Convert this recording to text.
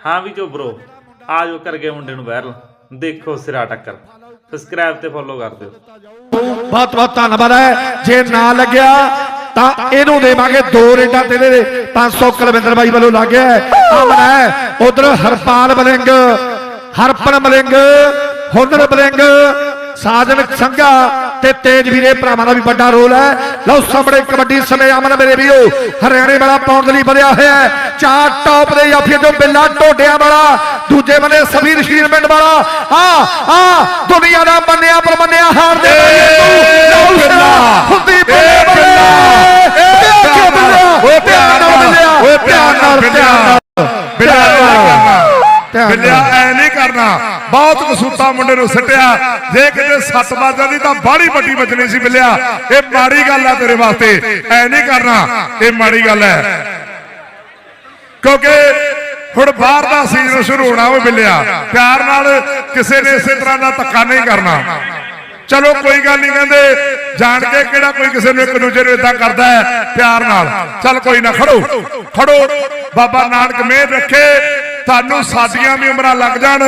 ਹਾਂ ਵੀ ਜੋ ਬ్రో ਆ ਜੋ ਮੁੰਡੇ ਨੂੰ ਵਾਇਰਲ ਦੇਖੋ ਸਿਰਾ ਟੱਕਰ। ਸਬਸਕ੍ਰਾਈਬ ਤੇ ਫੋਲੋ ਕਰ ਦਿਓ। ਬਹੁਤ ਬਹੁਤ ਧੰਨਵਾਦ ਹੈ। ਜੇ ਨਾ ਲੱਗਿਆ, ਤਾਂ ਇਹਨੂੰ ਦੇਵਾਂਗੇ ਦੋ ਰੇਡਾਂ ਤੇਰੇ ਦੇ 500 ਕੁਲਵਿੰਦਰ ਬਾਈ ਵੱਲੋਂ ਲੱਗਿਆ ਅਮਨ ਹੈ। ਉਧਰ ਹਰਪਾਲ ਬਲਿੰਗ ਹਰਪਨ ਬਲਿੰਗ ਹੁਨਰ ਬਲਿੰਗ ਸਾਜਨ ਸੰਘਾ ਤੇ ਤੇਜ ਵੀਰੇ ਭਰਾਵਾਂ ਦਾ ਵੀ ਵੱਡਾ ਰੋਲ ਹੈ ਲਓ ਸਾਹਮਣੇ ਕਬੱਡੀ ਸਮੇਂ ਅਮਨ ਮੇਰੇ ਵੀਰੋ ਹਰਿਆਣੇ ਵਾਲਾ ਪਾਉਣ ਦੇ ਲਈ ਵਧਿਆ ਹੋਇਆ ਹੈ ਚਾਰ ਟੌਪ ਦੇ ਜਾਫੀਆਂ ਤੋਂ ਬਿੱਲਾ ਢੋਡਿਆਂ ਵਾਲਾ ਦੂਜੇ ਬੰਨੇ ਸਵੀਰ ਸ਼ੀਰਮਿੰਡ ਵਾਲਾ ਆ ਆ ਦੁਨੀਆ ਦਾ ਮੰਨਿਆ ਪਰ ਮੰਨਿਆ ਹਾਰ ਦੇ ਬਿੱਲਿਆ ਐ ਨਹੀਂ ਕਰਨਾ। ਬਹੁਤ ਕਸੂਤਾ ਮੁੰਡੇ ਨੂੰ ਸੱਟਿਆ। ਜੇ ਕਿਤੇ ਸੱਟ ਵੱਜ ਜਾਂਦੀ ਤਾਂ ਬਾਹਲੀ ਵੱਡੀ ਵੱਜਣੀ ਸੀ ਬਿੱਲਿਆ ਇਹ ਮਾੜੀ ਗੱਲ ਆ ਤੇਰੇ ਵਾਸਤੇ। ਐ ਨਹੀਂ ਕਰਨਾ। ਇਹ ਮਾੜੀ ਗੱਲ ਹੈ ਕਿਉਂਕਿ ਹੁਣ ਬਾਹਰ ਦਾ ਸੀਜ਼ਨ ਸ਼ੁਰੂ ਹੋਣਾ ਉਹ ਬਿੱਲਿਆ ਪਿਆਰ ਨਾਲ ਕਿਸੇ ਨੇ ਇਸੇ ਤਰ੍ਹਾਂ ਦਾ ਧੱਕਾ ਨਹੀਂ ਕਰਨਾ। ਚਲੋ ਕੋਈ ਗੱਲ ਨਹੀਂ ਕਹਿੰਦੇ। ਜਾਣ ਕੇ ਕਿਹੜਾ ਕੋਈ ਕਿਸੇ ਨੂੰ ਇੱਕ ਦੂਜੇ ਨੂੰ ਇਦਾਂ ਕਰਦਾ ਹੈ ਪਿਆਰ ਨਾਲ। ਚੱਲ ਕੋਈ ਨਾ ਖੜੋ। ਖੜੋ। ਬਾਬਾ ਨਾਨਕ ਮਿਹਰ ਰੱਖੇ। ਤੁਹਾਨੂੰ ਸਾਡੀਆਂ ਵੀ ਉਮਰਾਂ ਲੱਗ ਜਾਣ।